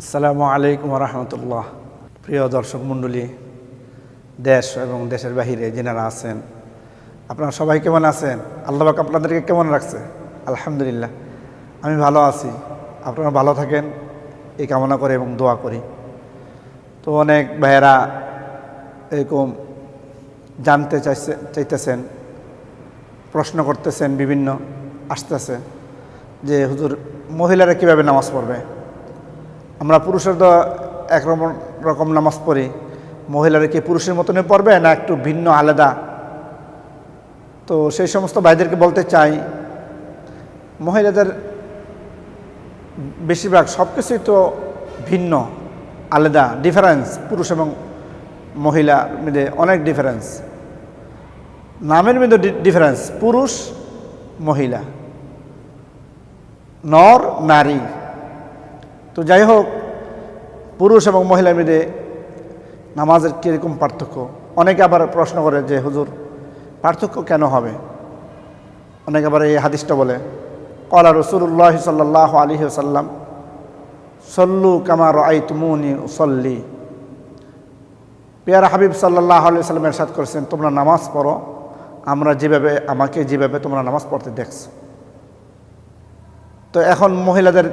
আসসালামু আলাইকুম রহমতুল্লাহ প্রিয় দর্শক মণ্ডলী, দেশ এবং দেশের বাহিরে যেনারা আছেন, আপনারা সবাই কেমন আছেন? আল্লাহ পাক আপনাদেরকে কেমন রাখছে? আলহামদুলিল্লাহ। আমি ভালো আছি। আপনারা ভালো থাকেন, এই কামনা করে এবং দোয়া করি। তো অনেক ভাইয়েরা এরকম জানতে চাইছে, চাইতেছেন, প্রশ্ন করতেছেন, বিভিন্ন আসতেছে যে, হুজুর মহিলারা কীভাবে নামাজ পড়বে? আমরা পুরুষের তো একরকম রকম নামাজ পড়ি। মহিলারা কি পুরুষের মতনই পড়বে না একটু ভিন্ন, আলাদা? তো সেই সমস্ত ভাইদেরকে বলতে চাই, মহিলাদের বেশিরভাগ সব কিছুই তো ভিন্ন, আলাদা ডিফারেন্স পুরুষ এবং মহিলার মধ্যে অনেক ডিফারেন্স নামের মধ্যে ডিফারেন্স পুরুষ, মহিলা। নর, নারী। তো যাই হোক, পুরুষ এবং মহিলা মিলে নামাজের কীরকম পার্থক্য? অনেকে আবার প্রশ্ন করে যে, হুজুর, পার্থক্য কেন হবে? অনেকে আবার এই হাদিসটা বলে, কলা রসুল্লাহ সাল্লাহ আলী সাল্লাম সল্লু কামার আই তুমুনি সল্লি পেয়ারা হাবিব সাল্লাহ আলি সাল্লাম এরশাদ করেছেন, তোমরা নামাজ পড়ো, আমরা যেভাবে, আমাকে যেভাবে তোমরা নামাজ পড়তে দেখছ। তো এখন মহিলাদের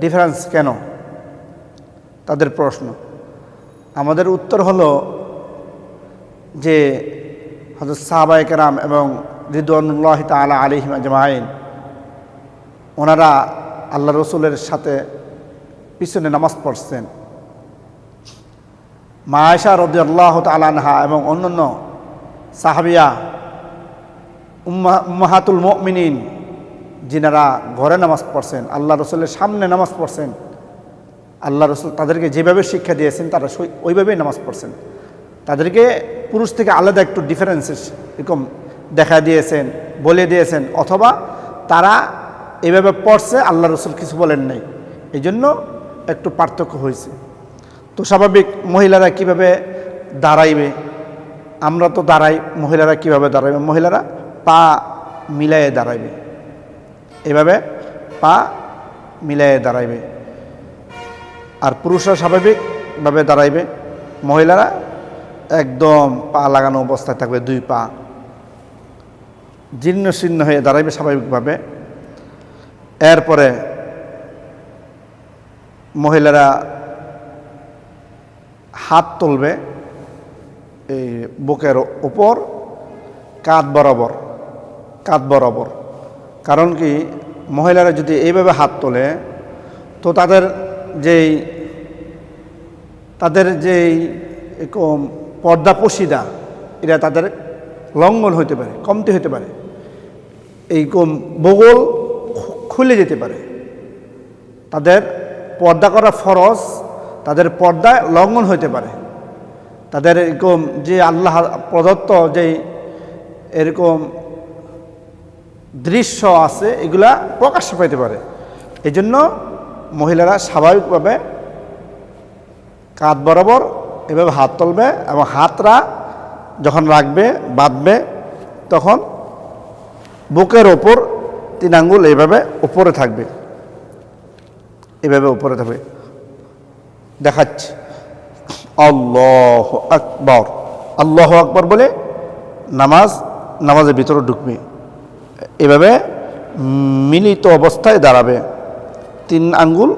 ডিফারেন্স কেন? তাদের প্রশ্ন। আমাদের উত্তর হলো যে হজরত সাহাবাই কেরাম এবং রিদুয়ানুল্লাহ তালা আলিহিম আজমাইন, ওনারা আল্লাহ রসুলের সাথে পিছনে নামাজ পড়ছেন। মায়েশা আল্লাহ তালানহা এবং অন্যান্য সাহাবিয়া, উম্মা উম্মাহাতুল মিনিন যিনারা ঘরে নামাজ পড়ছেন, আল্লাহ রসুলের সামনে নামাজ পড়ছেন, আল্লাহ রসুল তাদেরকে যেভাবে শিক্ষা দিয়েছেন, তারা ওইভাবেই নামাজ পড়ছেন। তাদেরকে পুরুষ থেকে আলাদা একটু ডিফারেন্সেস এরকম দেখা দিয়েছেন, বলে দিয়েছেন, অথবা তারা এভাবে পড়ছে, আল্লাহ রসুল কিছু বলেন নাই। এই জন্য একটু পার্থক্য হয়েছে। তো স্বাভাবিক মহিলারা কীভাবে দাঁড়াইবে? আমরা তো দাঁড়াই, মহিলারা কীভাবে দাঁড়াইবে? মহিলারা পা মিলাইয়ে দাঁড়াইবে। এভাবে পা মিলাইয়ে দাঁড়াইবে। আর পুরুষরা স্বাভাবিকভাবে দাঁড়াইবে। মহিলারা একদম পা লাগানো অবস্থায় থাকবে, দুই পা। জীর্ণ শীর্ণ হয়ে দাঁড়াইবে স্বাভাবিকভাবে। এরপরে মহিলারা হাত তুলবে এই বুকের ওপর, কাঁধ বরাবর কাঁধ বরাবর। কারণ কি, মহিলারা যদি এইভাবে হাত তোলে, তো তাদের যেই তাদের যেই পর্দা পশিদা এটা তাদের লঙ্ঘন হতে পারে, কমতি হতে পারে। এই বগল খুলে যেতে পারে। তাদের পর্দা করা ফরজ, তাদের পর্দায় লঙ্ঘন হতে পারে। তাদের এরকম যে আল্লাহ প্রদত্ত যেই এরকম দৃশ্য আছে, এগুলা প্রকাশ পাইতে পারে। এই জন্য মহিলারা স্বাভাবিকভাবে কাঁধ বরাবর এভাবে হাত তুলবে এবং হাতরা যখন রাখবে, বাঁধবে, তখন বুকের ওপর তিন আঙ্গুল এইভাবে উপরে থাকবে। এভাবে উপরে থাকবে। দেখাচ্ছি। আল্লাহ আকবর। আল্লাহ আকবর বলে নামাজ, নামাজের ভিতরে ঢুকবে। এভাবে মিলিত অবস্থায় দাঁড়াবে। তিন আঙ্গুল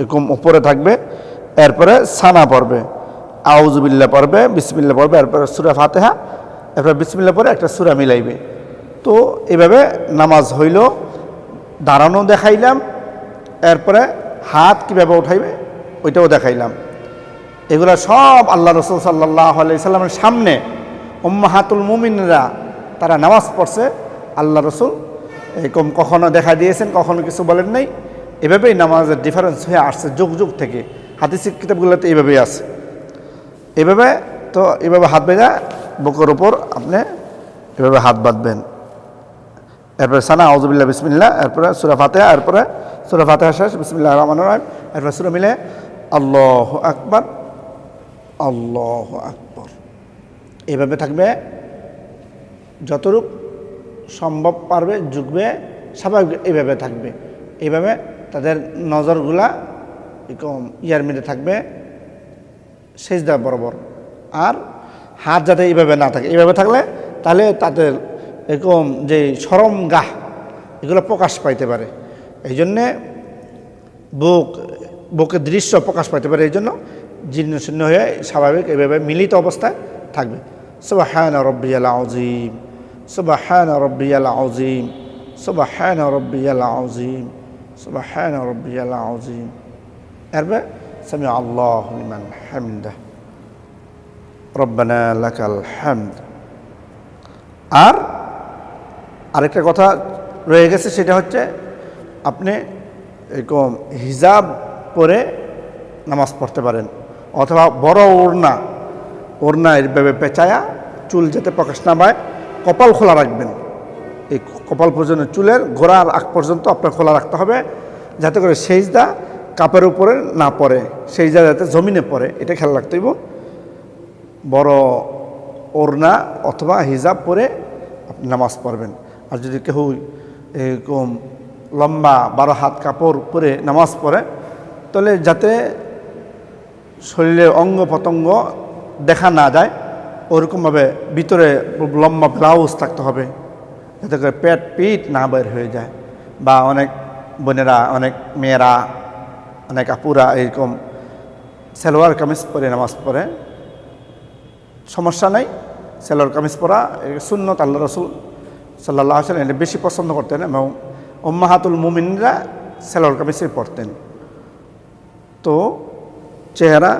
এরকম উপরে থাকবে, এরপরে সানা পড়বে। আউজুবিল্লা পড়বে বিসমিল্লা পড়বে, এরপরে সুরা ফাতেহা, এরপরে বিসমিল্লা পরে একটা সুরা মিলাইবে। তো এভাবে নামাজ হইল, দাঁড়ানো দেখাইলাম, এরপরে হাত কীভাবে উঠাইবে, ওইটাও দেখাইলাম। এগুলো সব আল্লাহ রসুল সাল্লাহ সাল্লামের সামনে উম্মাহাতুল মুমিনরা তারা নামাজ পড়ছে আল্লাহ রসুল, এরকম কখনো দেখা দিয়েছেন, কখনো কিছু বলেন নাই। এভাবেই নামাজের ডিফারেন্স হয়ে আসছে যুগ যুগ থেকে। হাদিসের কিতাবগুলোতে এইভাবেই আছে। এভাবে তো এভাবে হাত বেঁধা, বুকের ওপর আপনি এভাবে হাত বাঁধবেন। এরপরে সানা আউজুবিল্লা বিসমিল্লা এরপরে সুরা ফাতেহা, এরপরে সুরা ফাতেহা শেষ বিসমিল্লা রহমান রহিম, এরপরে সুরা মিলে আল্লাহ আকবর আল্লাহ আকবর। এভাবে থাকবে যতরূপ সম্ভব পারবে, যুগবে, স্বাভাবিক এইভাবে থাকবে। এইভাবে তাদের নজরগুলা ইয়ার মিলে থাকবে, সেজদা বরাবর। আর হাত যাতে এইভাবে না থাকে এইভাবে থাকলে তাহলে তাদের এরকম যে সরম গাহ, এগুলো প্রকাশ পাইতে পারে। এই জন্যে বুক, বুকের দৃশ্য প্রকাশ পাইতে পারে এই জন্য জীর্ণ শূন্য হয়ে স্বাভাবিক এভাবে মিলিত অবস্থায় থাকবে। সুবাহান রব্বিয়াল আজিম সুবাহান রব্বিয়াল আজিম সুবাহান রব্বিয়াল আজিম সুবাহান রব্বিয়াল আজিম এরপরে সামি আল্লাহ লিমান হামদা, রব্বানা লাকাল হামদ। আর আরেকটা কথা রয়ে গেছে, সেটা হচ্ছে আপনি এরকম হিজাব পরে নামাজ পড়তে পারেন, অথবা বড় ওড়না ওড়না এইভাবে পেঁচায়া চুল যাতে প্রকাশ না পায় কপাল খোলা রাখবেন। এই কপাল পর্যন্ত চুলের গোড়ার আগ পর্যন্ত আপনার খোলা রাখতে হবে, যাতে করে সেইজদা কাপের উপরে না পড়ে সেইজদা যাতে জমিনে পড়ে, এটা খেয়াল রাখতে হইব। বড় ওড়না অথবা হিজাব পরে আপনি নামাজ পড়বেন। আর যদি কেউ এরকম লম্বা বারো হাত কাপড় পরে নামাজ পড়ে, তাহলে যাতে শরীরের অঙ্গ প্রত্যঙ্গ দেখা না যায় ওরকমভাবে ভিতরে লম্বা ব্লাউজ থাকতে হবে, যাতে করে পেট পিঠ না বের হয়ে যায়। বা অনেক বোনেরা, অনেক মেয়েরা, অনেক আপুরা এরকম সালোয়ার কামিজ পরে নামাজ পড়ে। সমস্যা নাই, সেলোয়ার কামিজ পরা সুন্নত আল্লাহ রসুল সাল্লাহ সাল্লাম এটা বেশি পছন্দ করতেন এবং ওম্মাহাতুল মুমিনরা সেলোয়ার কামিজই পরতেন। তো চেহারা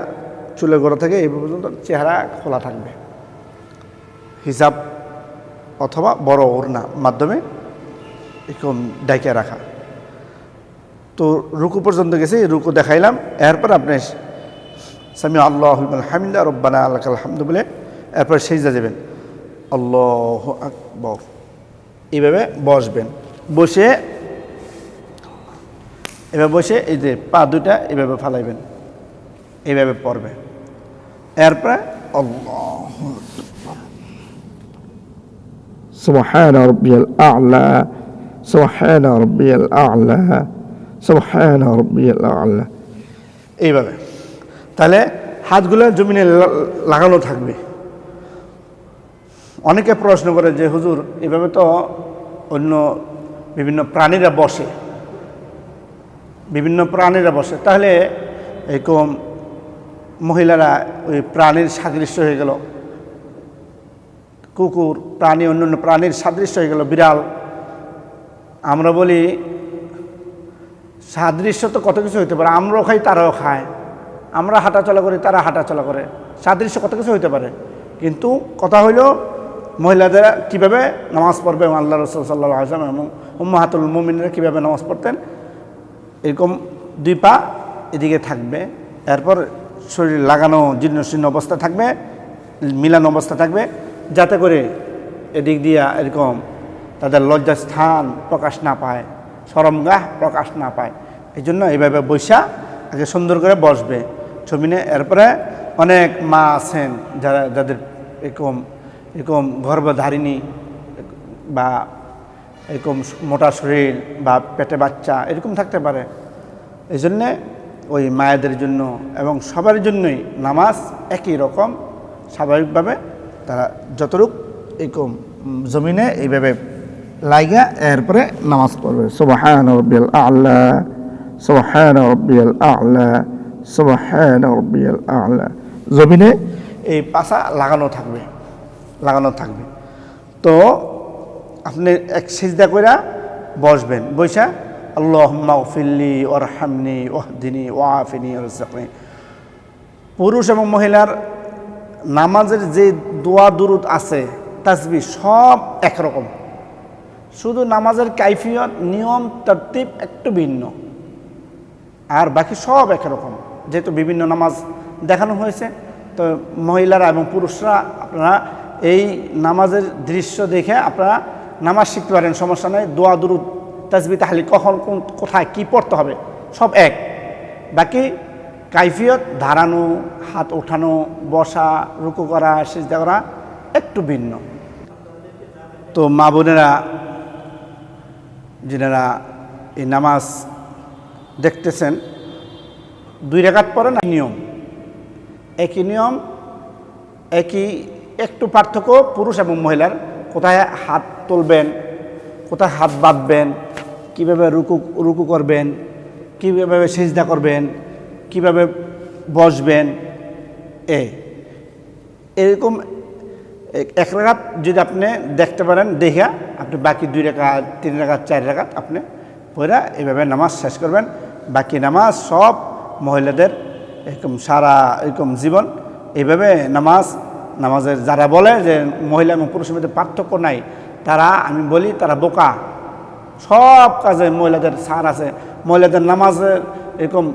চুলে গোড়া থেকে এই পর্যন্ত চেহারা খোলা থাকবে। হিসাব অথবা বড় ওড়না মাধ্যমে এরকম ডাইকে রাখা। তো রুকু পর্যন্ত গেছে, রুকু দেখাইলাম। এরপর আপনি সামি আল্লাহ হামিদা, রব্বানা আল্লাহ আলহামদু বলে এরপর সেজদা দেবেন। আল্লাহ আকবর। এইভাবে বসবেন। বসে, এভাবে বসে এই যে পা দুটা এভাবে ফালাইবেন। এইভাবে পড়বে। এরপরে আল্লাহ سبحان ربي الأعلى سبحان ربي الأعلى سبحان ربي الأعلى এইভাবে তাহলে হাতগুলো জমিনে লা- লাগানো থাকবে অনেকে প্রশ্ন করে যে হুজুর এভাবে তো অন্য বিভিন্ন প্রাণীরা বসে বিভিন্ন প্রাণীরা বসে তাহলে এরকম মহিলারা ওই প্রাণীর সাদৃশ্য হয়ে গেল কুকুর, প্রাণী অন্য অন্য প্রাণীর সাদৃশ্য হয়ে গেল, বিড়াল। আমরা বলি, সাদৃশ্য তো কত কিছু হইতে পারে, আমরাও খাই, তারাও খায়। আমরা হাঁটাচলা করি, তারা হাঁটাচলা করে। সাদৃশ্য কত কিছু হইতে পারে। কিন্তু কথা হইল, মহিলাদের কীভাবে নামাজ পড়বে এবং আল্লাহ রসুল সাল্লাহ আসলাম এবং উম্মাহাতুল মুমিনরা কীভাবে নামাজ পড়তেন, এরকম দুই পা এদিকে থাকবে। এরপর শরীর লাগানো জীর্ণ শীর্ণ অবস্থা থাকবে, মিলানো অবস্থা থাকবে। যাতে করে এদিক দিয়া এরকম তাদের লজ্জা স্থান প্রকাশ না পায়, সরমগাহ প্রকাশ না পায়। এই জন্য এইভাবে বৈশা আগে সুন্দর করে বসবে। ছবি নিয়ে এরপরে অনেক মা আছেন যারা, যাদের এরকম এরকম গর্ভধারিণী বা এরকম মোটা শরীর বা পেটে বাচ্চা এরকম থাকতে পারে। এই জন্যে ওই মায়েদের জন্য এবং সবার জন্যই নামাজ একই রকম স্বাভাবিকভাবে তারা যতটুক এরকম জমিনে এইভাবে লাইগা, এরপরে নামাজ পড়বে। সোবাহান রব্বিয়াল আল্লাহ সোবাহান রব্বিয়াল আল্লাহ সোবাহান রব্বিয়াল আল্লাহ জমিনে এই পাশা লাগানো থাকবে লাগানো থাকবে। তো আপনি এক সিজদা কইরা বসবেন বৈশা আল্লাহ ওর হামনি ওহদিনী ও আফিনী পুরুষ এবং মহিলার নামাজের যে দোয়া, দুরুদ আছে, তাসবি সব একরকম। শুধু নামাজের কাইফিয়ত, নিয়ম, তরতিব একটু ভিন্ন। আর বাকি সব একরকম, যেহেতু বিভিন্ন নামাজ দেখানো হয়েছে, তো মহিলারা এবং পুরুষরা আপনারা এই নামাজের দৃশ্য দেখে আপনারা নামাজ শিখতে পারেন, সমস্যা নেই। দোয়া দুরু তাজবি তাহলে কখন, কোন, কোথায়, কী পড়তে হবে, সব এক। বাকি কাইফিয়ত দাঁড়ানো হাত ওঠানো, বসা, রুকু করা, সিজদা করা একটু ভিন্ন। তো মা বোনেরা, যিনারা এই নামাজ দেখতেছেন, দুই রেখাত পড়েন একই নিয়ম। একই নিয়ম, একই একটু পার্থক্য পুরুষ এবং মহিলার। কোথায় হাত তুলবেন, কোথায় হাত বাঁধবেন, কীভাবে রুকু রুকু করবেন, কীভাবে সেজদা করবেন কীভাবে বসবেন? এ। এরকম এক- রেখাত যদি আপনি দেখতে পারেন দেখা আপনি বাকি দুই রেখা তিন রেখা চার রেখাত আপনি পড়া, এভাবে নামাজ শেষ করবেন। বাকি নামাজ সব মহিলাদের এরকম সারা, এরকম জীবন এইভাবে নামাজ, নামাজের যারা বলে যে মহিলা এবং পুরুষের মধ্যে পার্থক্য নাই, তারা, আমি বলি, তারা বোকা। সব কাজে মহিলাদের সার আছে। মহিলাদের নামাজের এরকম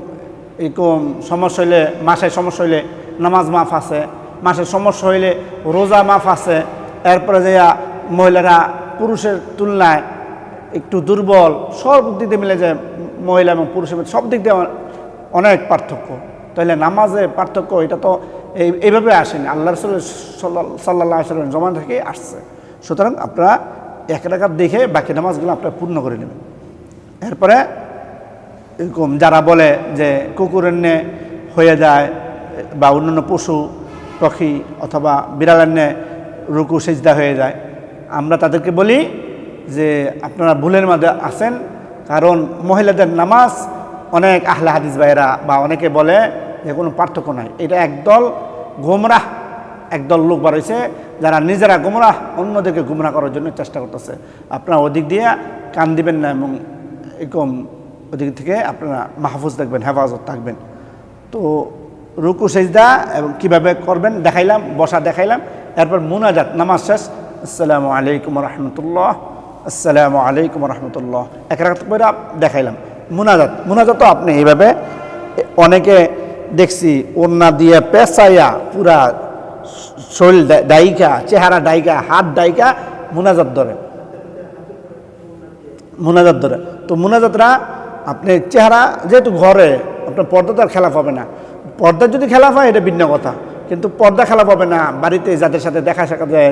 এরকম সমস্যা হইলে মাসে সমস্যা হইলে নামাজ মাফ আছে, মাসের সমস্যা হইলে রোজা মাফ আছে, এরপরে যে মহিলারা পুরুষের তুলনায় একটু দুর্বল, সব দিক মিলে যায় মহিলা এবং পুরুষের মধ্যে সব দিক দিয়ে অনেক পার্থক্য। তাহলে নামাজে পার্থক্য এটা তো এই, এইভাবে আসেনি। আল্লাহ রসুল সাল্লাহ সাল্লাম জমান থেকে আসছে। সুতরাং আপনারা এক রেখাত দেখে বাকি নামাজগুলো আপনারা পূর্ণ করে নেবেন। এরপরে এরকম যারা বলে যে কুকুরের নে হয়ে যায় বা অন্যান্য পশু পাখি অথবা বিড়ালের নে রুকু সেজদা হয়ে যায়, আমরা তাদেরকে বলি যে আপনারা ভুলের মধ্যে আছেন, কারণ মহিলাদের নামাজ অনেক আহলা হাদিস ভাইয়েরা বা অনেকে বলে যে কোনো পার্থক্য নাই। এটা একদল গোমরাহ, একদল লোক বার হয়েছে যারা নিজেরা গুমরাহ, অন্যদেরকে গুমরা করার জন্য চেষ্টা করতেছে। আপনারা ওদিক দিয়ে কান দিবেন না এবং এরকম ওদিক থেকে আপনারা মাহফুজ থাকবেন, হেফাজত থাকবেন। তো রুকু, সেজদা এবং কীভাবে করবেন দেখাইলাম, বসা দেখাইলাম। এরপর মুনাজাত, নামাজ শেষ। আসসালামু আলাইকুম রহমতুল্লাহ আসসালামু আলাইকুম রহমতুল্লাহ এক রাত করে দেখাইলাম। মুনাজাত মুনাজাতও আপনি এইভাবে অনেকে দেখছি ওড়না দিয়ে পেঁচাইয়া পুরা শরীর ডাইকা, চেহারা ডাইকা, হাত ডাইকা মুনাজাত ধরে। মুনাজাত ধরে। তো মুনাজাতরা আপনি চেহারা যেহেতু ঘরে, আপনার পর্দা তো আর খেলাফ হবে না। পর্দা যদি খেলাফ হয়, এটা ভিন্ন কথা। কিন্তু পর্দা খেলাফ হবে না, বাড়িতে যাদের সাথে দেখা সাক্ষাৎ যায়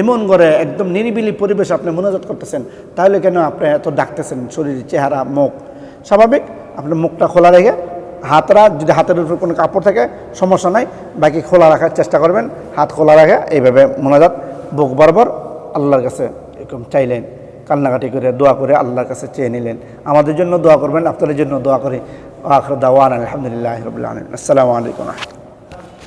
এমন করে একদম নিরিবিলি পরিবেশ আপনি মুনাজাত করতেছেন, তাহলে কেন আপনি এত ডাকতেছেন? শরীর, চেহারা, মুখ। স্বাভাবিক, আপনার মুখটা খোলা রেখে, হাতরা, যদি হাতের উপর কোনো কাপড় থাকে, সমস্যা নাই, বাকি খোলা রাখার চেষ্টা করবেন। হাত খোলা রাখে, এইভাবে মোনাজাত, বুক বরাবর আল্লাহর কাছে এরকম চাইলেন। কান্নাকাটি করে, দোয়া করে আল্লাহর কাছে চেয়ে নিলেন। আমাদের জন্য দোয়া করবেন, আপনাদের জন্য দোয়া করে। আখর দাওয়ান আলহামদুলিল্লাহ রবিল্লা আসসালামু আলাইকুম